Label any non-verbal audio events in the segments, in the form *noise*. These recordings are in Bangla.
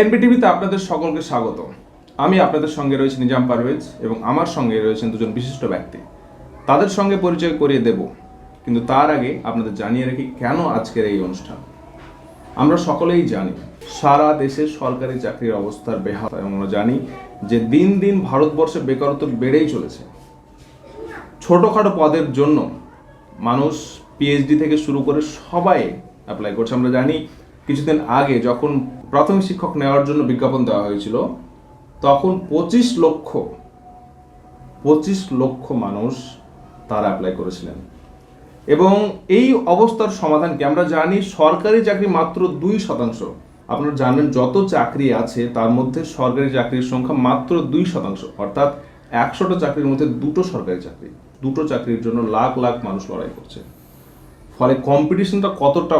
এনবিটিভিতে আপনাদের সকলকে স্বাগত। আমি আপনাদের সঙ্গে রয়েছি নিজাম পারভেজ এবং আমার সঙ্গে রয়েছেন দুজন বিশিষ্ট ব্যক্তি। তাদের সঙ্গে পরিচয় করিয়ে দেব, কিন্তু তার আগে আপনাদের জানিয়ে রাখি কেন আজকের এই অনুষ্ঠান। আমরা সকলেই জানি, সারা দেশে সরকারি চাকরির অবস্থার বেহাল। এবং আমরা জানি যে দিন দিন ভারতবর্ষে বেকারত্ব বেড়েই চলেছে। ছোটোখাটো পদের জন্য মানুষ পিএইচডি থেকে শুরু করে সবাই অ্যাপ্লাই করছে। আমরা জানি, কিছুদিন আগে যখন প্রাথমিক শিক্ষক নেওয়ার জন্য বিজ্ঞাপন দেওয়া হয়েছিল। তখন পঁচিশ লক্ষ পঁচিশ লক্ষ মানুষ তারা অ্যাপ্লাই করেছিলেন। এবং এই অবস্থার সমাধান কি আমরা জানি? সরকারি চাকরি মাত্র দুই শতাংশ। আপনারা জানেন যত চাকরি আছে, তার মধ্যে সরকারি চাকরির সংখ্যা মাত্র দুই শতাংশ। অর্থাৎ একশোটা চাকরির মধ্যে দুটো সরকারি চাকরি। দুটো চাকরির জন্য লাখ লাখ মানুষ লড়াই করছে। ফলে কম্পিটিশনটা কতটা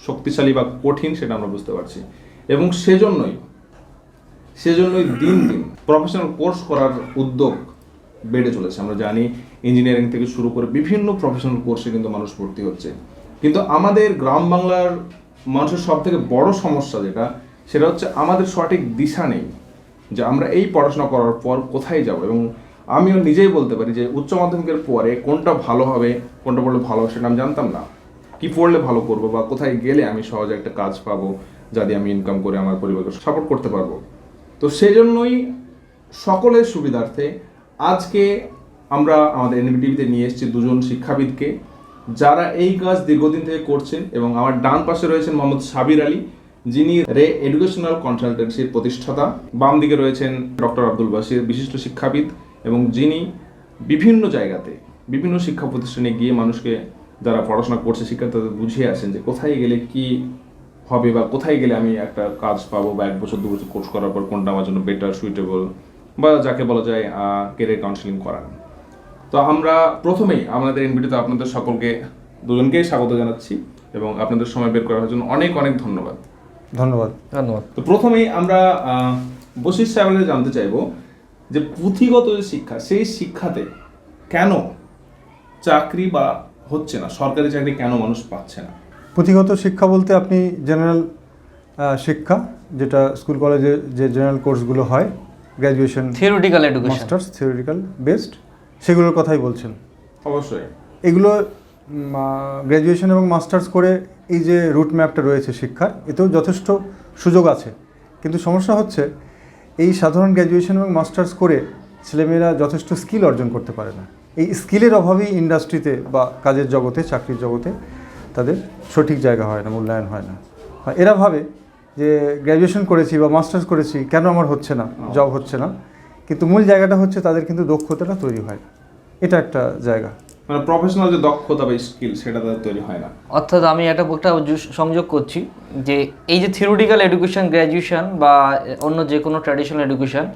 শক্তিশালী বা কঠিন সেটা আমরা বুঝতে পারছি। এবং সেজন্যই সেজন্যই দিন দিন প্রফেশনাল কোর্স করার উদ্যোগ বেড়ে চলেছে। আমরা জানি ইঞ্জিনিয়ারিং থেকে শুরু করে বিভিন্ন প্রফেশনাল কোর্সে কিন্তু মানুষ ভর্তি হচ্ছে। কিন্তু আমাদের গ্রাম বাংলার মানুষের সব থেকে বড় সমস্যা যেটা, সেটা হচ্ছে আমাদের সঠিক দিশা নেই যে আমরা এই পড়াশোনা করার পর কোথায় যাব। এবং আমিও নিজেই বলতে পারি যে উচ্চ মাধ্যমিকের পরে কোনটা ভালো হবে, কোনটা পড়লে ভালো হবে সেটা আমি জানতাম না। কি পড়লে ভালো করব বা কোথায় গেলে আমি সহজে একটা কাজ পাবো যা দিয়ে আমি ইনকাম করে আমার পরিবারকে সাপোর্ট করতে পারব? তো সেই জন্যই সকলের সুবিধার্থে আজকে আমরা আমাদের এনবিটিভিতে নিয়ে এসেছি দুজন শিক্ষাবিদকে। যারা এই কাজ দীর্ঘদিন থেকে করছেন এবং আমার ডান পাশে রয়েছেন মোহাম্মদ সাবির আলী, যিনি রে এডুকেশনাল কনসালটেন্সির প্রতিষ্ঠাতা। বাম দিকে রয়েছেন ডক্টর আব্দুল বাসির বিশিষ্ট শিক্ষাবিদ এবং যিনি বিভিন্ন জায়গাতে বিভিন্ন শিক্ষা প্রতিষ্ঠানে গিয়ে মানুষকে যারা পড়াশোনা করছে শিক্ষা তাদের বুঝিয়ে আসেন যে কোথায় গেলে কি হবে বা কোথায় গেলে আমি একটা কাজ পাবো বা এক বছর দু বছর কোর্স করার পর কোনটা আমার জন্য বেটার সুইটেবল বা যাকে বলা যায় কেরিয়ার কাউন্সিলিং করা তো আমরা প্রথমেই আমাদের এনবিটিতে আপনাদের সকলকে দুজনকেই স্বাগত জানাচ্ছি এবং আপনাদের সময় বের করার জন্য অনেক অনেক ধন্যবাদ। ধন্যবাদ। ধন্যবাদ। তো প্রথমেই আমরা বশির সাহেবের জানতে চাইব যে পুঁথিগত যে শিক্ষা সেই শিক্ষাতে কেন চাকরি বা হচ্ছে না সরকারি চাকরি কেন মানুষ পাচ্ছে না? পুঁথিগত শিক্ষা বলতে আপনি জেনারেল শিক্ষা যেটা স্কুল কলেজে যে জেনারেল কোর্সগুলো হয় graduation theoretical education masters theoretical based সেগুলোর কথাই বলছেন। অবশ্যই। এগুলো গ্র্যাজুয়েশন এবং মাস্টার্স করে এই যে রুট ম্যাপটা রয়েছে শিক্ষার এতেও যথেষ্ট সুযোগ আছে। কিন্তু সমস্যা হচ্ছে এই সাধারণ গ্র্যাজুয়েশন এবং মাস্টার্স করে ছেলেমেয়েরা যথেষ্ট স্কিল অর্জন করতে পারে না। এই স্কিলের অভাবেই ইন্ডাস্ট্রিতে বা কাজের জগতে চাকরির জগতে তাদের সঠিক জায়গা হয় না মূল্যায়ন হয় না। আর এরা ভাবে যে গ্র্যাজুয়েশন করেছি বা মাস্টার্স করেছি কেন আমার হচ্ছে না জব হচ্ছে না? কিন্তু মূল জায়গাটা হচ্ছে তাদের কিন্তু দক্ষতাটা তৈরি হয়। এটা একটা জায়গা। মানে প্রফেশনাল যে দক্ষতা বা স্কিল সেটা তাদের তৈরি হয় না। অর্থাৎ আমি একটা একটা সংযোগ করছি যে এই যে থিওরিটিক্যাল এডুকেশন গ্র্যাজুয়েশন বা অন্য যে কোনো ট্র্যাডিশনাল এডুকেশন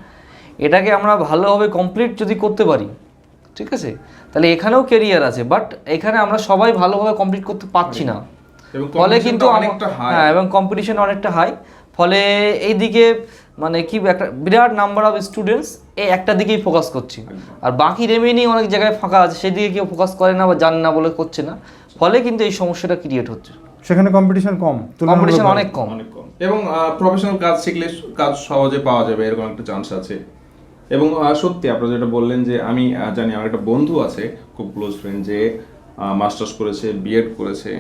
এটাকে আমরা ভালোভাবে কমপ্লিট যদি করতে পারি ঠিক আছে? তাহলে এখানেও কেরিয়ার আছে বাট এখানে আমরা সবাই ভালোভাবে কমপ্লিট করতে পারছি না। ফলে কিন্তু। হ্যাঁ এবং কম্পিটিশন অনেকটা হাই ফলে এইদিকে মানে কি একটা বিরাট নাম্বার অফ স্টুডেন্টস এই একটা দিকেই ফোকাস করছে। আর বাকি রেমেনিং অনেক জায়গায় ফাঁকা আছে সেদিকে কেউ ফোকাস করে না বা জানে না বলে করছে না। ফলে কিন্তু এই সমস্যাটা ক্রিয়েট হচ্ছে। সেখানে কম্পিটিশন কম কম্পিটিশন অনেক কম। অনেক কম। এবং প্রফেশনাল কাজ শিখলে কাজ সহজে পাওয়া যাবে এরকম একটা চান্স আছে। এবং সত্যি আপনারা যেটা বললেন যে আমি জানি আমার একটা বন্ধু আছে খুব ক্লোজ ফ্রেন্ড যে মাস্টার্স করেছে বিএড করেছে।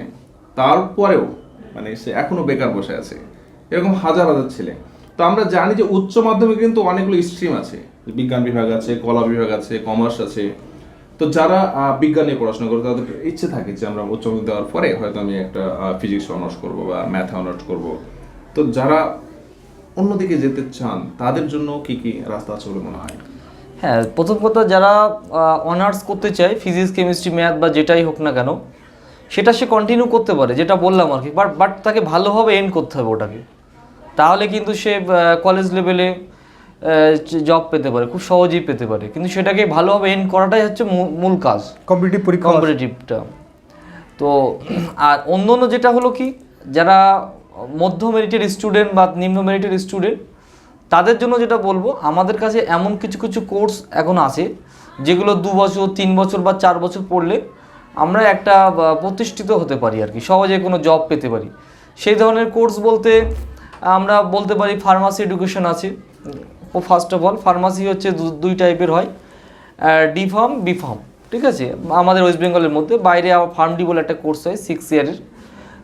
তারপরেও মানে সে এখনও বেকার বসে আছে। এরকম হাজার হাজার ছেলে। তো আমরা জানি যে উচ্চ মাধ্যমিকে কিন্তু অনেকগুলো স্ট্রিম আছে। বিজ্ঞান বিভাগ আছে, কলা বিভাগ আছে কমার্স আছে। তো যারা বিজ্ঞান নিয়ে পড়াশোনা করে, তাদের ইচ্ছে থাকে যে আমরা উচ্চ মাধ্যমিক দেওয়ার পরে হয়তো আমি একটা ফিজিক্স অনার্স করব বা ম্যাথ অনার্স করব। তো যারা অন্যদিকে যেতে চান তাদের জন্য কি কি রাস্তা আছে বলে মনে হয়? হ্যাঁ প্রথম কথা যারা অনার্স করতে চায় ফিজিক্স কেমিস্ট্রি ম্যাথ বা যেটাই হোক না কেন সেটা সে কন্টিনিউ করতে পারে যেটা বললাম আর কি। বাট বাট তাকে ভালোভাবে এন্ড করতে হবে ওটাকে। তাহলে কিন্তু সে কলেজ লেভেলে জব পেতে পারে খুব সহজেই পেতে পারে। কিন্তু সেটাকে ভালোভাবে এন্ড করাটাই হচ্ছে মূল- মূল কাজ। কম্পিটিটিভ পরীক্ষা কম্পিটিটিভটা তো আর অন্য অন্য যেটা হলো কি যারা মধ্য মেরিটের স্টুডেন্ট বা নিম্ন মেরিটের স্টুডেন্ট তাদের জন্য যেটা বলব, আমাদের কাছে এমন কিছু কিছু কোর্স এখন আছে, যেগুলো দু বছর, তিন বছর বা চার বছর পড়লে আমরা একটা প্রতিষ্ঠিত হতে পারি আর কি, সহজে কোনো জব পেতে পারি। সেই ধরনের কোর্স বলতে আমরা বলতে পারি ফার্মাসি এডুকেশন আছে। ও ফার্স্ট অফ অল ফার্মাসি হচ্ছে দুই টাইপের হয় ডি ফার্ম বি ফার্ম ঠিক আছে? আমাদের ওয়েস্ট বেঙ্গলের মধ্যে, বাইরে ফার্ম ডি বলে একটা কোর্স হয় সিক্স ইয়ারের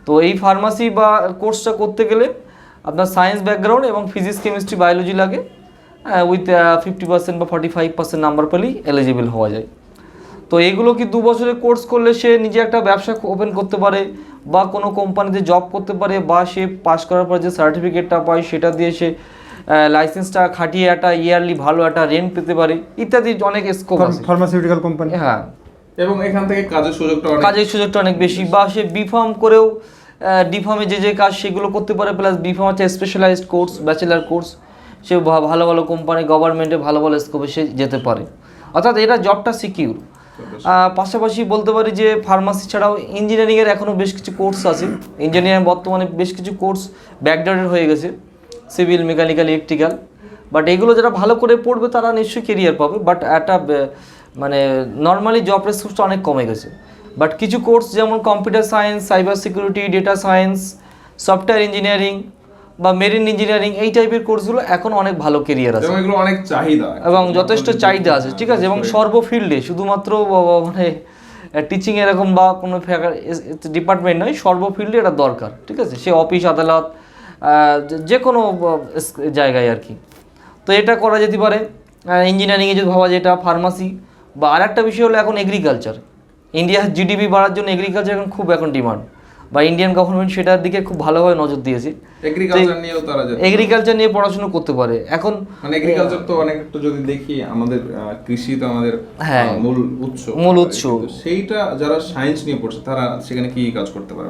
তো এই ফার্মাসি বা কোর্সটা করতে গেলে আপনার সায়েন্স ব্যাকগ্রাউন্ড এবং ফিজিক্স কেমিস্ট্রি বায়োলজি লাগে। উইথ ফিফটি পার্সেন্ট বা ফর্টি ফাইভ পার্সেন্ট নাম্বার পেলেই এলিজিবল হওয়া যায়। তো এগুলো কি দু বছরের কোর্স করলে সে নিজে একটা ব্যবসা ওপেন করতে পারে বা কোনো কোম্পানিতে জব করতে পারে বা সে পাস করার পর যে সার্টিফিকেটটা পায় সেটা দিয়ে সে লাইসেন্সটা খাটিয়ে একটা ইয়ারলি ভালো একটা রেন্ট পেতে পারে ইত্যাদি অনেক স্কোপ আছে। ফার্মাসিউটিক্যাল কোম্পানি হ্যাঁ। এবং এখান থেকে কাজের সুযোগটা কাজের সুযোগটা অনেক বেশি বা সে বি ফার্ম করেও ডি ফার্মে যে যে কাজ সেগুলো করতে পারে প্লাস বি ফার্ম হচ্ছে স্পেশালাইজড কোর্স ব্যাচেলার কোর্স সে ভালো ভালো কোম্পানি গভর্নমেন্টে ভালো ভালো স্কোপে সে যেতে পারে। অর্থাৎ এটা জবটা সিকিউর পাশাপাশি বলতে পারি যে ফার্মাসি ছাড়াও ইঞ্জিনিয়ারিংয়ের এখনও বেশ কিছু কোর্স আছে। ইঞ্জিনিয়ারিং বর্তমানে বেশ কিছু কোর্স ব্যাকডাউনের হয়ে গেছে সিভিল মেকানিক্যাল ইলেকট্রিক্যাল বাট এগুলো যারা ভালো করে পড়বে তারা নিশ্চয়ই কেরিয়ার পাবে। বাট একটা মানে নর্মালি জব রেসপন্সটা অনেক কমে গেছে। বাট কিছু কোর্স যেমন computer science cyber security data science software engineering বা মেরিন ইঞ্জিনিয়ারিং এই টাইপের কোর্সগুলো এখন অনেক ভালো কেরিয়ার আছে। এগুলো অনেক চাহিদা। এবং যথেষ্ট চাহিদা আছে ঠিক আছে? এবং সর্ব ফিল্ডে শুধুমাত্র মানে টিচিং এরকম বা কোনো ডিপার্টমেন্ট নয় সর্ব ফিল্ডে এটা দরকার ঠিক আছে? সে অফিস আদালত যে- যে কোনো জায়গায় আর কি। তো এটা করা যেতে পারে। ইঞ্জিনিয়ারিংয়ে যদি ভাবা যায় এটা ফার্মাসি বা আর একটা বিষয় হলো এখন এগ্রিকালচার ইন্ডিয়ার জিডিপি বাড়ার জন্য এগ্রিকালচার এখন খুব এখন ডিমান্ড বা ইন্ডিয়ান গভর্নমেন্ট সেটার দিকে খুব ভালোভাবে নজর দিয়েছে। এগ্রিকালচার নিয়েও তারা এগ্রিকালচার নিয়ে পড়াশোনা করতে পারে। এখন মানে এগ্রিকালচার তো অনেক একটু যদি দেখি আমাদের কৃষি তো আমাদের হ্যাঁ। মূল উৎস। মূল উৎস। সেইটা যারা সায়েন্স নিয়ে পড়ছে তারা সেখানে কি কাজ করতে পারে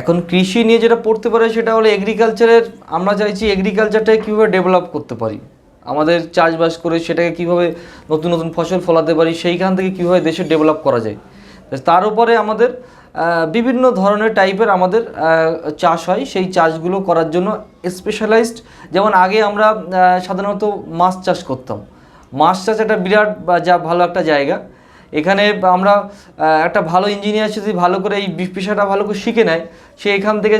এখন কৃষি নিয়ে যেটা পড়তে পারে সেটা হলো এগ্রিকালচারের আমরা চাইছি এগ্রিকালচারটাকে কীভাবে ডেভেলপ করতে পারি। আমাদের চাষবাস করে সেটাকে কীভাবে নতুন নতুন ফসল ফলাতে পারি সেইখান থেকে কীভাবে দেশে ডেভেলপ করা যায়। তার উপরে আমাদের বিভিন্ন ধরনের টাইপের আমাদের চাষ হয়। সেই চাষগুলো করার জন্য স্পেশালাইজড যেমন আগে আমরা সাধারণত মাছ চাষ করতাম। মাছ চাষ একটা বিরাট যা ভালো একটা জায়গা। এখানে আমরা একটা ভালো ইঞ্জিনিয়ার যদি ভালো করে এই পেশাটা ভালো করে শিখে নেয়, সে এখান থেকে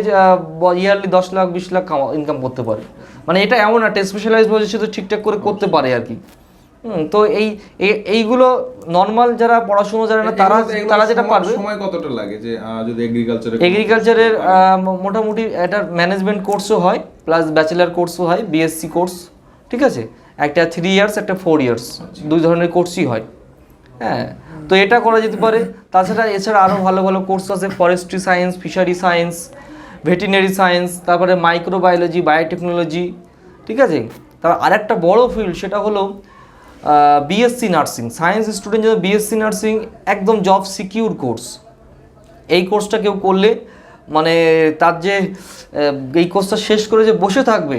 ইয়ারলি দশ লাখ, বিশ লাখ ইনকাম করতে পারে। মানে এটা এমন একটা স্পেশালাইজ বলে সে তো ঠিকঠাক করে করতে পারে আর কি। তো এই এই- এইগুলো নর্মাল যারা পড়াশুনো জানে না তারা তারা যেটা পারবে সময় কতটা লাগে? যে যদি এগ্রিকালচারে এগ্রিকালচারের মোটামুটি একটা ম্যানেজমেন্ট কোর্সও হয় প্লাস ব্যাচেলার কোর্সও হয় বিএসসি কোর্স ঠিক আছে? একটা থ্রি ইয়ার্স একটা ফোর ইয়ার্স দুই ধরনের কোর্সই হয়। হ্যাঁ তো এটা করা যেতে পারে। তাছাড়া এছাড়া আরও ভালো ভালো কোর্স আছে forestry science fishery science veterinary science তারপরে মাইক্রোবায়োলজি বায়োটেকনোলজি ঠিক আছে? তার আরেকটা বড় ফিল্ড সেটা হলো বিএসসি নার্সিং। সায়েন্স স্টুডেন্ট জন্য বিএসসি নার্সিং একদম জব সিকিউর কোর্স এই কোর্সটা কেউ করলে মানে তার যে এই কোর্সটা শেষ করে যে বসে থাকবে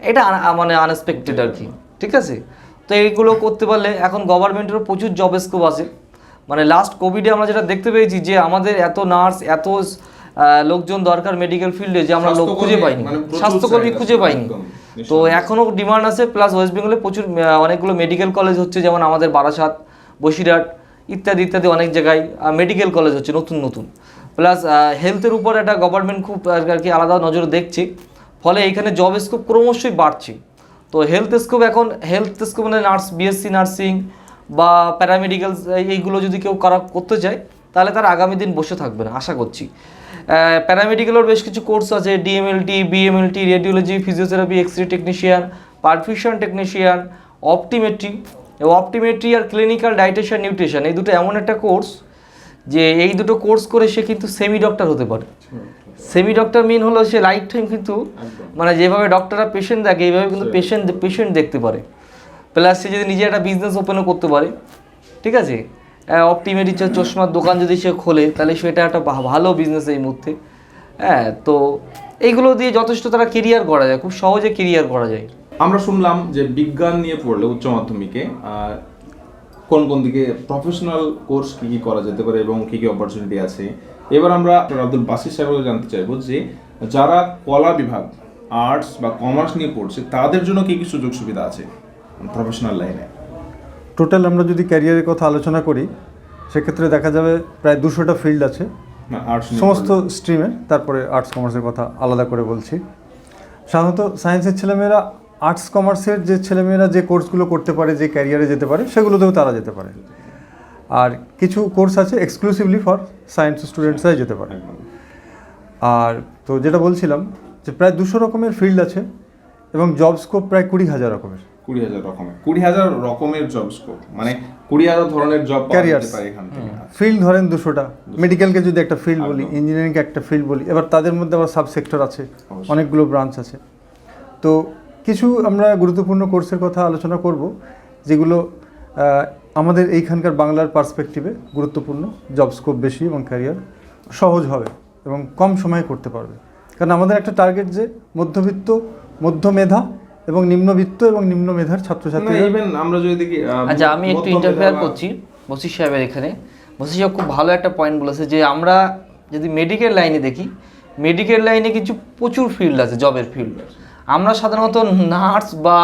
এটা মানে আনএক্সপেক্টেড আর কি। ঠিক আছে? তো এইগুলো করতে পারলে এখন গভর্নমেন্টেরও প্রচুর জব স্কোপ আছে। মানে লাস্ট কোভিডে আমরা যেটা দেখতে পেয়েছি যে আমাদের এত নার্স এত লোকজন দরকার মেডিকেল ফিল্ডে যে আমরা লোক খুঁজে পাইনি। মানে স্বাস্থ্যকর্মী খুঁজে পাইনি। তো এখনও ডিমান্ড আছে প্লাস ওয়েস্ট বেঙ্গলে প্রচুর অনেকগুলো মেডিকেল কলেজ হচ্ছে যেমন আমাদের বারাসাত বসিরহাট ইত্যাদি ইত্যাদি অনেক জায়গায় মেডিকেল কলেজ হচ্ছে নতুন নতুন। প্লাস হেলথের উপর একটা গভর্নমেন্ট খুব আর- কি আলাদা নজর দেখছে। ফলে এখানে জব স্কোপ ক্রমশই বাড়ছে। তো হেলথ স্কোপ এখন হেলথ স্কোপ মানে নার্স বিএসসি নার্সিং বা প্যারামেডিক্যাল এইগুলো যদি কেউ করা করতে চায় তাহলে তার আগামী দিন বসে থাকবে না আশা করছি। প্যারামেডিক্যালের বেশ কিছু কোর্স আছে DMLT BMLT radiology physiotherapy X ray technician perfusion technician optometry optometry আর ক্লিনিক্যাল ডাইটেশন নিউট্রিশন এই দুটো এমন একটা কোর্স যে এই দুটো কোর্স করে সে কিন্তু সেমি ডক্টর হতে পারে। সেমি ডক্টর মিন হলো সে লাইফ টাইম কিন্তু মানে যেভাবে ডক্টররা পেশেন্ট দেখে এইভাবে কিন্তু পেশেন্ট পেশেন্ট দেখতে পারে। প্লাস সে যদি নিজে একটা বিজনেস ওপেনও করতে পারে ঠিক আছে? অপটিমেটরি চশমার দোকান যদি সে খোলে, তাহলে সেটা একটা ভালো বিজনেস এই মুহূর্তে। হ্যাঁ তো এইগুলো দিয়ে যথেষ্ট তারা কেরিয়ার করা যায়, খুব সহজে কেরিয়ার করা যায়। আমরা শুনলাম যে বিজ্ঞান নিয়ে পড়লে উচ্চ মাধ্যমিকে কোন কোন দিকে প্রফেশনাল কোর্স কি কি করা যেতে পারে এবং কী কী অপরচুনিটি আছে? এবার আমরা আব্দুল বাসির সাহেবকে জানতে চাইব যে যারা কলা বিভাগ আর্টস বা কমার্স নিয়ে পড়ছে, তাদের জন্য কী কী সুযোগ সুবিধা আছে প্রফেশনাল লাইনে টোটাল আমরা যদি ক্যারিয়ারের কথা আলোচনা করি সেক্ষেত্রে দেখা যাবে প্রায় দুশোটা ফিল্ড আছে। সমস্ত স্ট্রিমে তারপরে আর্টস কমার্সের কথা আলাদা করে বলছি। সাধারণত সায়েন্সের ছেলেমেয়েরা আর্টস কমার্সের যে ছেলেমেয়েরা যে কোর্সগুলো করতে পারে যে ক্যারিয়ারে যেতে পারে সেগুলোতেও তারা যেতে পারে। আর কিছু কোর্স আছে এক্সক্লুসিভলি ফর সায়েন্স স্টুডেন্টসরাই যেতে পারে। আর তো যেটা বলছিলাম যে প্রায় দুশো রকমের ফিল্ড আছে এবং জব স্কোপ প্রায় কুড়ি হাজার রকমের। কুড়ি হাজার রকমের কুড়ি হাজার রকমের জব স্কোপ মানে কুড়ি হাজার ধরনের জব Careers. পারে এখান থেকে। ফিল্ড ধরেন দুশোটা। মেডিকেলকে যদি একটা ফিল্ড বলি ইঞ্জিনিয়ারিংকে একটা ফিল্ড বলি এবার তাদের মধ্যে আবার সাব সেক্টর আছে অনেকগুলো ব্রাঞ্চ আছে। তো কিছু আমরা গুরুত্বপূর্ণ কোর্সের কথা আলোচনা করব যেগুলো আমাদের এইখানকার বাংলার পার্সপেক্টিভে গুরুত্বপূর্ণ জব স্কোপ বেশি এবং ক্যারিয়ার সহজ হবে এবং কম সময়ে করতে পারবে। কারণ আমাদের একটা টার্গেট যে মধ্যবিত্ত মধ্যমেধা এবং নিম্নবিত্ত এবং নিম্ন মেধার ছাত্রছাত্রীরা ইভেন আমরা যদি দেখি আচ্ছা আমি একটু ইন্টারফেয়ার করছি বসির সাহেবের এখানে। বসির সাহেব খুব ভালো একটা পয়েন্ট বলেছে যে আমরা যদি মেডিকেল লাইনে দেখি মেডিকেল লাইনে কিছু প্রচুর ফিল্ড আছে জবের ফিল্ড আমরা সাধারণত নার্স বা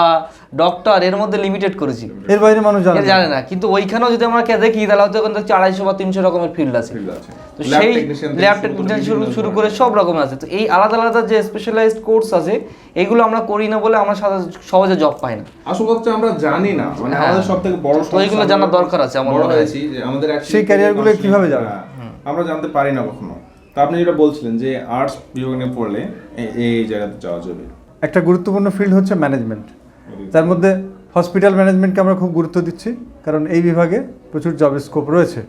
ডক্টর এর মধ্যে লিমিটেড করেছি। এর বাইরে মানুষ জানে জানে না। কিন্তু ওইখানেও যদি আমরা কে দেখি তাহলে হয়তো ওখানে দেখছি আড়াইশো বা তিনশো রকমের ফিল্ড আছে। তো সেই ল্যাব টেকনিশিয়ান শুরু শুরু করে সব রকম আছে। তো এই আলাদা আলাদা যে স্পেশালাইজড কোর্স আছে এগুলো আমরা করি না বলে আমরা সহজে জব পাই না। আসল কথা হচ্ছে আমরা জানি না। মানে হ্যাঁ। আমাদের সব থেকে বড় তো সমস্যা জানার আমরা দরকার আছে আমার বড় মনে হয়। যে আমাদের সেই career গুলো কীভাবে যাবে? আমরা জানতে পারি না কখনো। তো আপনি যেটা বলছিলেন যে আর্টস বিভাগ নিয়ে পড়লে এই জায়গাতে যাওয়া যাবে। একটা গুরুত্বপূর্ণ ফিল্ড হচ্ছে ম্যানেজমেন্ট তার মধ্যে হসপিটাল ম্যানেজমেন্টকে আমরা খুব গুরুত্ব দিচ্ছি, কারণ এই বিভাগে প্রচুর জব স্কোপ রয়েছে।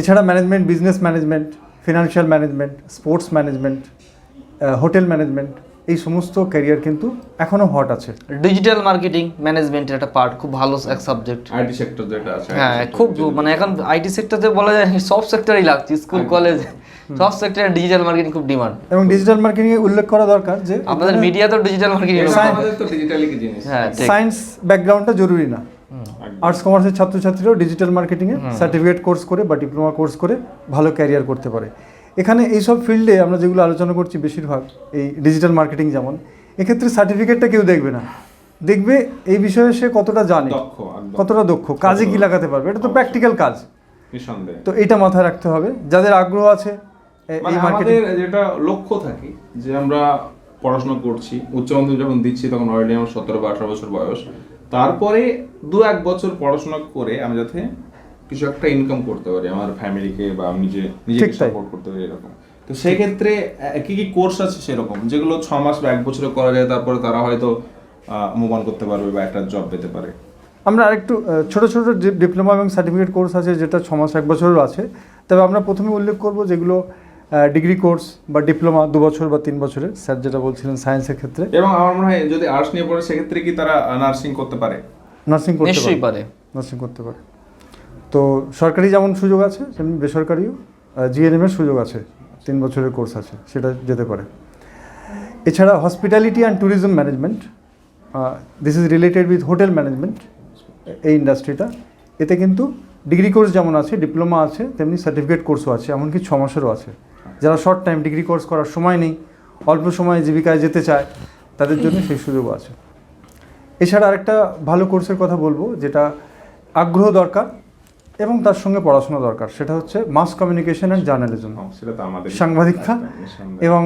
এছাড়া management business management financial management sports management hotel management এই সমস্ত ক্যারিয়ার কিন্তু এখনও হট আছে। ডিজিটাল মার্কেটিং ম্যানেজমেন্টের একটা পার্ট খুব ভালো এক সাবজেক্ট আইটি সেক্টর যেটা আছে হ্যাঁ খুব মানে এখন আইটি সেক্টরে বলা যায় *laughs* সব সেক্টরেই লাগছে স্কুল কলেজ সব সেক্টরে ডিজিটাল মার্কেটিং খুব ডিমান্ড এবং ডিজিটাল মার্কেটিংয়ে উল্লেখ করা দরকার যে আপনাদের মিডিয়া তো ডিজিটাল মার্কেটিং আমাদের তো ডিজিটালি কি জিনিস? হ্যাঁ সায়েন্স ব্যাকগ্রাউন্ডটা জরুরি না। আর্টস কমার্সের ছাত্রছাত্রীরাও ডিজিটাল মার্কেটিংয়ে সার্টিফিকেট কোর্স করে বা ডিপ্লোমা কোর্স করে ভালো ক্যারিয়ার করতে পারে। এখানে এইসব ফিল্ডে আমরা যেগুলো আলোচনা করছি বেশিরভাগ এই ডিজিটাল মার্কেটিং যেমন এক্ষেত্রে সার্টিফিকেটটা কেউ দেখবে না। দেখবে এই বিষয়ে সে কতটা জানে কতটা দক্ষ কাজে কি লাগাতে পারবে এটা তো প্র্যাকটিক্যাল কাজ। তো এটা মাথায় রাখতে হবে। যাদের আগ্রহ আছে মানে এই মার্কেটিং আমাদের যেটা লক্ষ্য থাকে যে আমরা পড়াশোনা করছি উচ্চ মাধ্যমিক যখন দিচ্ছি তখন অলরেডি আমার সতেরো বা আঠারো বছর বয়স। তারপরে দু এক বছর পড়াশোনা করে আমি যাতে কিছু একটা ইনকাম করতে পারি আমার ফ্যামিলিকে বা আমি যে নিজে নিজেকে সাপোর্ট করতে পারি এরকম। তো সেই ক্ষেত্রে আহ, কি কি কোর্স আছে সেরকম? যেগুলো ছ মাস বা এক বছরে করা যায় তারপরে তারা হয়তো মুভ অন করতে পারবে বা একটা জব পেতে পারে। আমরা আরেকটু ছোট ছোট যে ডিপ্লোমা এবং সার্টিফিকেট কোর্স আছে যেটা ছ মাস এক বছরেরও আছে তবে আমরা প্রথমে উল্লেখ করব যেগুলো ডিগ্রি কোর্স বা ডিপ্লোমা দু বছর বা তিন বছরের। স্যার যেটা বলছিলেন সায়েন্সের ক্ষেত্রে। এবং আমার মনে হয় যদি আর্টস নিয়ে পড়ে সেক্ষেত্রে কি তারা নার্সিং করতে পারে? নার্সিং করতে পারে। পারে। নার্সিং করতে পারে। তো সরকারি যেমন সুযোগ আছে, তেমনি বেসরকারিও জিএনএম এর সুযোগ আছে, তিন বছরের কোর্স আছে, সেটা যেতে পারে। এছাড়া hospitality and tourism management this is related with hotel management এই ইন্ডাস্ট্রিটা এতে কিন্তু ডিগ্রি কোর্স যেমন আছে ডিপ্লোমা আছে, তেমনি সার্টিফিকেট কোর্সও আছে, এমনকি ছ মাসেরও আছে। যারা শর্ট টাইম ডিগ্রি কোর্স করার সময় নেই, অল্প সময়ে জীবিকায় যেতে চায়, তাদের জন্য সেই সুযোগও আছে। এছাড়া আরেকটা ভালো কোর্সের কথা বলব, যেটা আগ্রহ দরকার এবং তার সঙ্গে পড়াশোনা দরকার। সেটা হচ্ছে মাস কমিউনিকেশন অ্যান্ড জার্নালিজম সেটা তো আমাদের সাংবাদিকতা এবং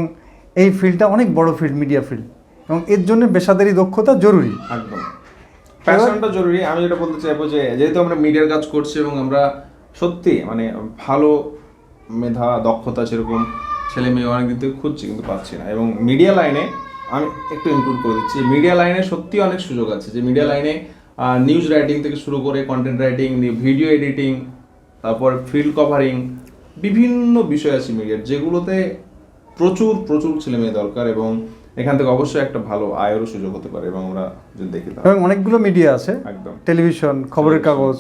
এই ফিল্ডটা অনেক বড় ফিল্ড মিডিয়া ফিল্ড এবং এর জন্য পেশাদারি দক্ষতা জরুরি। একদম। প্যাশনটা জরুরি। আমি যেটা বলতে চাইব যে যেহেতু আমরা মিডিয়ার কাজ করছি এবং আমরা সত্যি মানে ভালো মেধা দক্ষতা সেরকম ছেলে মেয়ে অনেক দিন থেকে খুঁজছি কিন্তু পাচ্ছি না। এবং মিডিয়া লাইনে আমি একটু ইনক্লুড করে দিচ্ছি। মিডিয়া লাইনে সত্যি অনেক সুযোগ আছে যে মিডিয়া লাইনে নিউজ রাইটিং থেকে শুরু করে কন্টেন্ট রাইটিং ভিডিও এডিটিং তারপর ফিল্ড কভারিং বিভিন্ন বিষয় আছে মিডিয়ার যেগুলোতে প্রচুর প্রচুর ছেলে মেয়ে দরকার এবং এখান থেকে অবশ্যই একটা ভালো আয়েরও সুযোগ হতে পারে এবং আমরা যদি দেখি এবং অনেকগুলো মিডিয়া আছে। একদম। টেলিভিশন খবরের কাগজ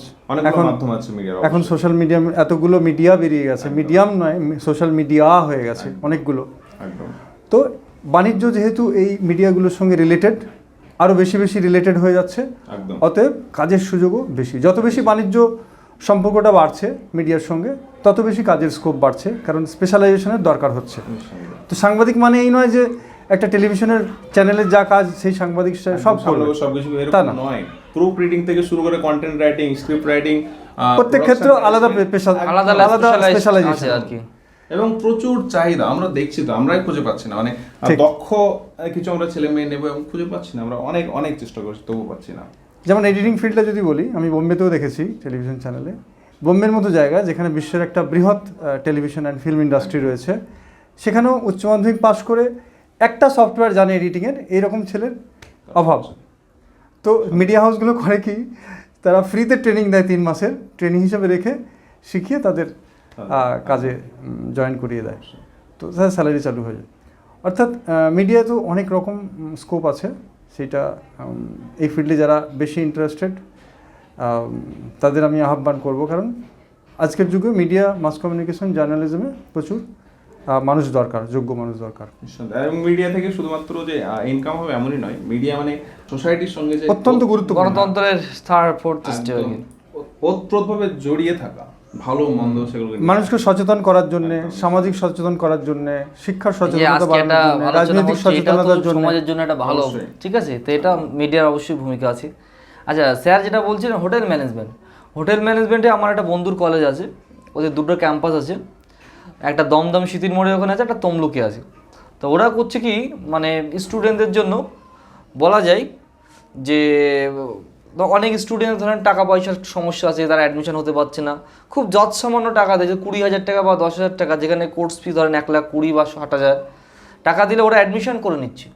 এখন মাধ্যম আছে মিডিয়া এখন সোশ্যাল মিডিয়াম এতগুলো মিডিয়া বেরিয়ে গেছে। মিডিয়াম নয় সোশ্যাল মিডিয়া হয়ে গেছে অনেকগুলো। একদম। তো বাণিজ্য যেহেতু এই মিডিয়াগুলোর সঙ্গে রিলেটেড আরও বেশি বেশি রিলেটেড হয়ে যাচ্ছে। অতএব কাজের সুযোগও বেশি। যত বেশি বাণিজ্য সম্পর্কটা বাড়ছে মিডিয়ার সঙ্গে তত বেশি কাজের স্কোপ বাড়ছে কারণ স্পেশালাইজেশনের দরকার হচ্ছে। তো সাংবাদিক মানে এই নয় যে একটা টেলিভিশনের চ্যানেলের যা কাজ সেই সাংবাদিক সব করবে। সবকিছু এরকম। নয়। প্রুফ রিডিং থেকে শুরু করে কন্টেন্ট রাইটিং স্ক্রিপ্ট রাইটিং প্রত্যেক ক্ষেত্রে আলাদা পেশা আলাদা আলাদা স্পেশালাইজেশন আর কি। এবং প্রচুর চাহিদা আমরা দেখছি তো আমরাই খুঁজে পাচ্ছি না। মানে আহ, দক্ষ কিছু আমরা ছেলে মেয়ে নেব এবং খুঁজে পাচ্ছি না আমরা অনেক অনেক চেষ্টা করছি তবু পাচ্ছি না। যেমন এডিটিং ফিল্ডটা যদি বলি আমি বোম্বেতেও দেখেছি টেলিভিশন চ্যানেলে বোম্বের মতো জায়গা যেখানে বিশ্বের একটা বৃহৎ টেলিভিশন অ্যান্ড ফিল্ম ইন্ডাস্ট্রি রয়েছে। সেখানেও উচ্চ মাধ্যমিক পাশ করে একটা সফটওয়্যার জানে এডিটিংয়ের এইরকম ছেলের অভাব। তো মিডিয়া হাউসগুলো করে কি তারা ফ্রিতে ট্রেনিং দেয় তিন মাসের ট্রেনিং হিসেবে রেখে শিখিয়ে তাদের কাজে জয়েন করিয়ে দেয়। তো তাদের স্যালারি চালু হয়ে যায়। অর্থাৎ মিডিয়া তো অনেক রকম স্কোপ আছে। সেটা এই ফিল্ডে যারা বেশি ইন্টারেস্টেড তাদের আমি আহ্বান করব। কারণ আজকের যুগে মিডিয়া মাস কমিউনিকেশন জার্নালিজমে প্রচুর মানুষ দরকার যোগ্য মানুষ দরকার। এবং মিডিয়া থেকে শুধুমাত্র যে ইনকাম হবে এমনই নয়। মিডিয়া মানে সোসাইটির সঙ্গে যে অত্যন্ত গুরুত্বপূর্ণ। গণতন্ত্রের থার্ড ফোর্থ ওতপ্রোতভাবে জড়িয়ে থাকা। ভালো মন্দ সেগুলো মানুষকে সচেতন করার জন্য সামাজিক সচেতন করার জন্য শিক্ষার সচেতনতা বাড়ানোর জন্য রাজনৈতিক এটা সচেতনতার জন্য। সমাজের জন্য একটা ভালো। ঠিক আছে তো এটা মিডিয়ার অবশ্যই ভূমিকা আছে। আচ্ছা স্যার যেটা বলছিলেন হোটেল ম্যানেজমেন্ট। হোটেল ম্যানেজমেন্টে আমার একটা বন্ধুর কলেজ আছে ওদের দুটো ক্যাম্পাস আছে। একটা দমদম শীতির মোড়ে ওখানে আছে একটা তমলুকে আছে। তো ওরা করছে কি মানে স্টুডেন্টদের জন্য বলা যায় যে অনেক স্টুডেন্ট ধরেন টাকা পয়সার সমস্যা আছে তারা অ্যাডমিশন হতে পারছে না। খুব যৎ সামান্য টাকা দেয় যে কুড়ি হাজার টাকা বা দশ হাজার টাকা যেখানে কোর্স ফি ধরেন এক লাখ কুড়ি বা ষাট হাজার টাকা দিলে ওরা অ্যাডমিশন করে নিচ্ছে।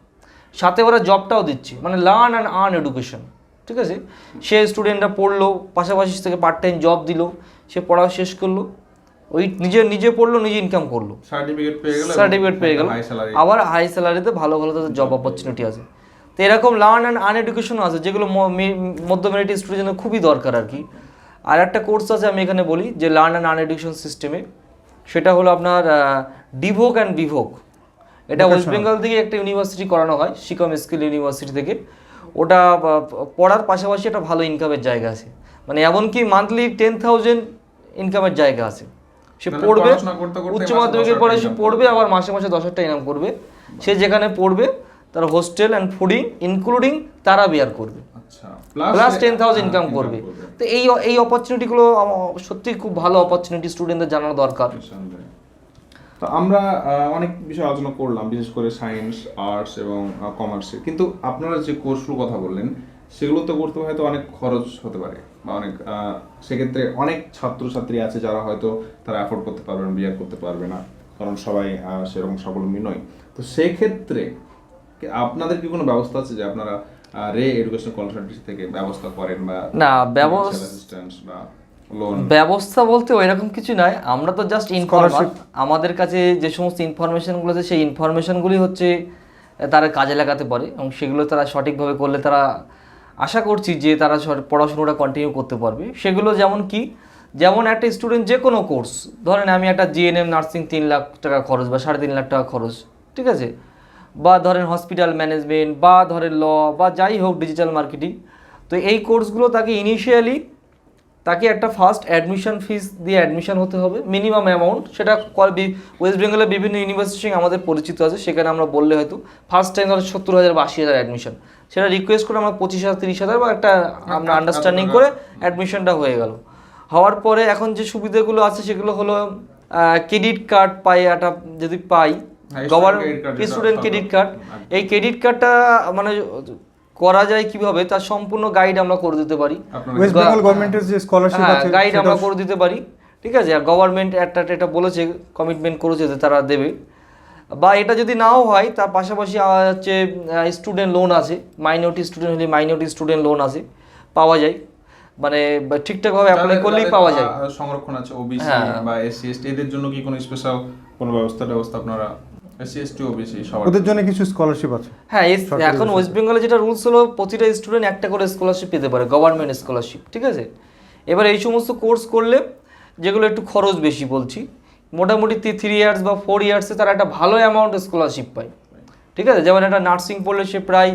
সাথে ওরা জবটাও দিচ্ছে মানে লার্ন অ্যান্ড আর্ন এডুকেশন ঠিক আছে? সে স্টুডেন্টরা পড়ল পাশাপাশি থেকে পার্ট টাইম জব দিল সে পড়া শেষ করল ওই নিজে নিজে পড়ল নিজে ইনকাম করল। সার্টিফিকেট পেয়ে গেল সার্টিফিকেট পেয়ে গেল। আবার হাই স্যালারিতে ভালো ভালো তাদের জব অপরচুনিটি আছে। তো এরকম লার্ন অ্যান্ড আন এডুকেশনও আছে যেগুলো মধ্য মেরিট স্টুডেন্টের খুবই দরকার আর কি। আর একটা কোর্স আছে আমি এখানে বলি যে লার্ন অ্যান্ড আন এডুকেশন সিস্টেমে সেটা হলো আপনার ডিভোক অ্যান্ড বিভোক এটা ওয়েস্ট বেঙ্গল থেকে একটা ইউনিভার্সিটি করানো হয় শিকম স্কিল ইউনিভার্সিটি থেকে। ওটা পড়ার পাশাপাশি একটা ভালো ইনকামের জায়গা আছে। মানে এমনকি মান্থলি টেন থাউজেন্ড ইনকামের জায়গা আছে। সে পড়বে উচ্চ মাধ্যমিকের পরে সে পড়বে আবার মাসে মাসে দশ হাজার টাকা ইনকাম করবে। সে যেখানে পড়বে তার হোস্টেল অ্যান্ড ফুডিং ইনক্লুডিং তারা বিয়ার করবে। আচ্ছা প্লাস টেন থাউজেন্ড ইনকাম করবে। তো এই এই অপরচুনিটিগুলো সত্যি খুব ভালো অপরচুনিটি স্টুডেন্টদের জানানো দরকার। তো আমরা অনেক বিষয় আলোচনা করলাম বিশেষ করে সায়েন্স আর্টস এবং কমার্সে কিন্তু আপনারা যে কোর্সগুলো কথা বললেন সেগুলোতে করতে হয়তো অনেক খরচ হতে পারে বা অনেক সেক্ষেত্রে অনেক ছাত্রছাত্রী আছে যারা হয়তো তারা অ্যাফোর্ড করতে পারবে না বিয়ার করতে পারবে না। কারণ সবাই সেরকম স্বাবলম্বী নয়। তো সেক্ষেত্রে আপনাদের কি কোনো ব্যবস্থা আছে যে আপনারা রে এডুকেশন কনসালটেন্সি থেকে ব্যবস্থা করেন বা না, ব্যবস- অ্যাসিস্ট্যান্স বা ব্যবস্থা বলতে ওইরকম কিছু নয় আমরা তো জাস্ট ইনফরমার আমাদের কাছে যে সমস্ত ইনফরমেশনগুলো আছে সেই ইনফরমেশনগুলি হচ্ছে তারা কাজে লাগাতে পারে এবং সেগুলো তারা সঠিকভাবে করলে তারা আশা করছি যে তারা পড়াশোনাটা কন্টিনিউ করতে পারবে। সেগুলো যেমন কি যেমন একটা স্টুডেন্ট যে কোনো কোর্স ধরেন আমি একটা জিএনএম নার্সিং তিন লাখ টাকা খরচ বা সাড়ে তিন লাখ টাকা খরচ ঠিক আছে? বা ধরেন হসপিটাল ম্যানেজমেন্ট বা ধরেন ল বা যাই হোক ডিজিটাল মার্কেটিং তো এই কোর্সগুলো তাকে ইনিশিয়ালি তাকে একটা ফার্স্ট অ্যাডমিশন ফিস দিয়ে অ্যাডমিশন হতে হবে মিনিমাম অ্যামাউন্ট সেটা ওয়েস্ট বেঙ্গলের বিভিন্ন ইউনিভার্সিটির সঙ্গে আমাদের পরিচিত আছে, সেখানে আমরা বললে হয়তো ফার্স্ট টাইম ধরো সত্তর হাজার বা আশি হাজার অ্যাডমিশন সেটা রিকোয়েস্ট করে আমরা পঁচিশ হাজার, তিরিশ হাজার বা একটা আমরা আন্ডারস্ট্যান্ডিং করে অ্যাডমিশনটা হয়ে গেল। হওয়ার পরে এখন যে সুবিধাগুলো আছে সেগুলো হলো ক্রেডিট কার্ড পাই একটা যদি পাই গভর্নমেন্ট স্টুডেন্ট ক্রেডিট কার্ড এই ক্রেডিট কার্ডটা মানে করা যায় কীভাবে? তার সম্পূর্ণ গাইড আমরা করে দিতে পারি। ওয়েস্ট বেঙ্গল গভর্নমেন্টের যে স্কলারশিপ হ্যাঁ আছে গাইড আমরা করে দিতে পারি। ঠিক আছে? আর গভর্নমেন্ট একটা এটা বলেছে কমিটমেন্ট করেছে যে তারা দেবে। বা এটা যদি নাও হয় তার পাশাপাশি হচ্ছে স্টুডেন্ট লোন আছে। মাইনরিটি স্টুডেন্ট হলে মাইনরিটি স্টুডেন্ট লোন আছে পাওয়া যায়। মানে ঠিকঠাকভাবে অ্যাপ্লাই করলেই পাওয়া যায়। সংরক্ষণ আছে ওবিসি হ্যাঁ। বা এসসি এসটি এদের জন্য কি কোনো স্পেশাল কোনো ব্যবস্থা ব্যবস্থা আপনারা এসসি এসটি ওবিসি সবার ওদের জন্য কিছু স্কলারশিপ আছে। হ্যাঁ এখন ওয়েস্ট বেঙ্গলে যেটা রুলস হলো প্রতিটা স্টুডেন্ট একটা করে স্কলারশিপ পেতে পারে গভর্নমেন্ট স্কলারশিপ ঠিক আছে? এবার এই সমস্ত কোর্স করলে যেগুলো একটু খরচ বেশি বলছি মোটামুটি থ্রি ইয়ার্স বা ফোর ইয়ার্সে তারা একটা ভালো অ্যামাউন্ট স্কলারশিপ পায়। ঠিক আছে? যেমন একটা নার্সিং পড়লে সে প্রায়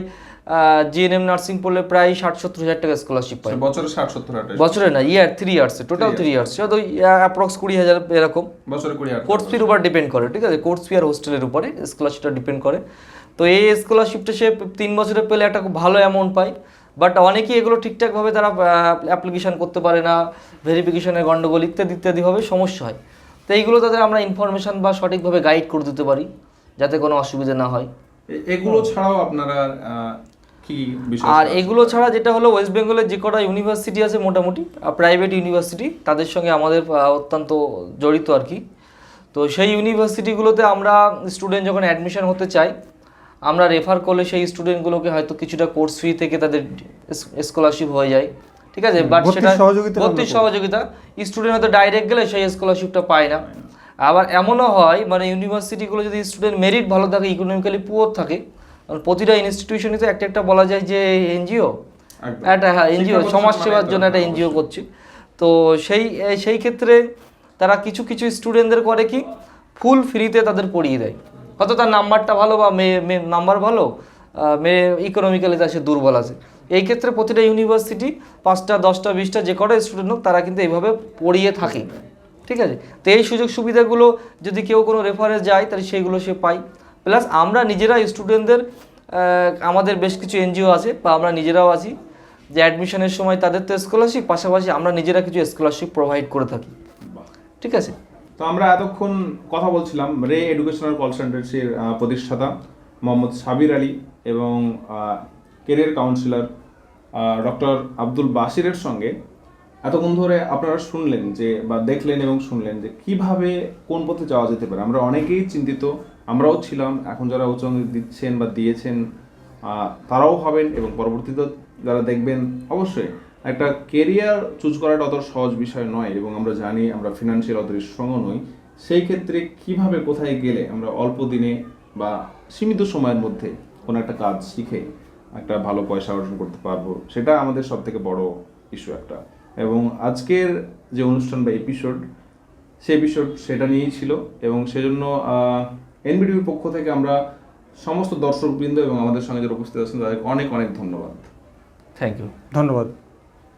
জিএনএম নার্সিং পড়লে প্রায় ষাট সত্তর হাজার টাকা স্কলারশিপ পায় বছরে ষাট সত্তর হাজার বছরে না ইয়ার থ্রি ইয়ার্সে টোটাল থ্রি ইয়ার্স সেটা তো অ্যাপ্রক্স কুড়ি হাজার এরকম। বছরে কুড়ি হাজার কোর্স ফির উপর ডিপেন্ড করে ঠিক আছে? কোর্স ফি আর হোস্টেলের উপরে স্কলারশিপটা ডিপেন্ড করে। তো এই স্কলারশিপটা সে তিন বছরে পেলে একটা খুব ভালো অ্যামাউন্ট পায়। বাট অনেকেই এগুলো ঠিকঠাকভাবে তারা অ্যাপ্লিকেশান করতে পারে না ভেরিফিকেশনের গণ্ডগোল ইত্যাদি ইত্যাদি হবে সমস্যা হয়। তো এইগুলো তাদের আমরা ইনফরমেশন বা সঠিকভাবে গাইড করে দিতে পারি যাতে কোনো অসুবিধা না হয়। এগুলো ছাড়াও আপনারা আর এগুলো ছাড়া যেটা হলো ওয়েস্ট বেঙ্গলের যে কটা ইউনিভার্সিটি আছে মোটামুটি প্রাইভেট ইউনিভার্সিটি তাদের সঙ্গে আমাদের অত্যন্ত জড়িত আর কি। তো সেই ইউনিভার্সিটিগুলোতে আমরা স্টুডেন্ট যখন অ্যাডমিশন হতে চাই আমরা রেফার করলে সেই স্টুডেন্টগুলোকে হয়তো কিছুটা কোর্স ফি থেকে তাদের স্কলারশিপ হয়ে যায়। ঠিক আছে? বাট সেটা ভর্তির সহযোগিতা স্টুডেন্ট হয়তো ডাইরেক্ট গেলে সেই স্কলারশিপটা পায় না। আবার এমনও হয় মানে ইউনিভার্সিটিগুলো যদি স্টুডেন্ট মেরিট ভালো থাকে ইকোনমিক্যালি পুয়ার থাকে প্রতিটা ইনস্টিটিউশনই তো একটা একটা বলা যায় যে এনজিও। একটা হ্যাঁ এনজিও শিক্ষা সমাজ সেবার মানে জন্য একটা এনজিও। করছে। তো সেই সেই ক্ষেত্রে তারা কিছু কিছু স্টুডেন্টদের করে কি? ফুল ফ্রিতে তাদের পড়িয়ে দেয়। হয়তো তার নাম্বারটা ভালো বা মেয়ে মেয়ে নাম্বার ভালো মেয়ে ইকোনমিক্যালি তার সে দুর্বল আছে। এই ক্ষেত্রে প্রতিটা ইউনিভার্সিটি পাঁচটা দশটা বিশটা যে কটা স্টুডেন্ট হোক তারা কিন্তু এইভাবে পড়িয়ে থাকে। ঠিক আছে? তো এই সুযোগ সুবিধাগুলো যদি কেউ কোনো রেফারেন্স যায় তাহলে সেইগুলো সে পায়। প্লাস আমরা নিজেরা স্টুডেন্টদের আমাদের বেশ কিছু এনজিও আছে বা আমরা নিজেরাও আছি। যে অ্যাডমিশনের সময় তাদের তো স্কলারশিপ পাশাপাশি আমরা নিজেরা কিছু স্কলারশিপ প্রোভাইড করে থাকি। ঠিক আছে? তো আমরা এতক্ষণ কথা বলছিলাম রে এডুকেশনাল কনসালটেন্সির প্রতিষ্ঠাতা মোহাম্মদ সাবির আলী এবং কেরিয়ার কাউন্সিলর ডক্টর আব্দুল বাসিরের সঙ্গে এতক্ষণ ধরে আপনারা শুনলেন যে, বা দেখলেন এবং শুনলেন যে, কীভাবে কোন পথে যাওয়া যেতে পারে? আমরা অনেকেই চিন্তিত, আমরাও ছিলাম, এখন যারা উচ্চ দিচ্ছেন বা দিয়েছেন তারাও হবেন এবং পরবর্তীতে যারা দেখবেন, অবশ্যই একটা কেরিয়ার চুজ করাটা অত সহজ বিষয় নয় এবং আমরা জানি আমরা ফিনান্সিয়াল অত স্ট্রং নই। সেই ক্ষেত্রে কীভাবে কোথায় গেলে আমরা অল্প দিনে বা সীমিত সময়ের মধ্যে কোনো একটা কাজ শিখে একটা ভালো পয়সা অর্জন করতে পারব, সেটা আমাদের সব থেকে বড় ইস্যু একটা। এবং আজকের যে অনুষ্ঠান বা এপিসোড সে এপিসোড সেটা নিয়েই ছিল এবং সেজন্য এনবিডির পক্ষ থেকে আমরা সমস্ত দর্শকবৃন্দ এবং আমাদের সঙ্গে যারা উপস্থিত আছেন তাদেরকে অনেক অনেক ধন্যবাদ। থ্যাংক ইউ ধন্যবাদ।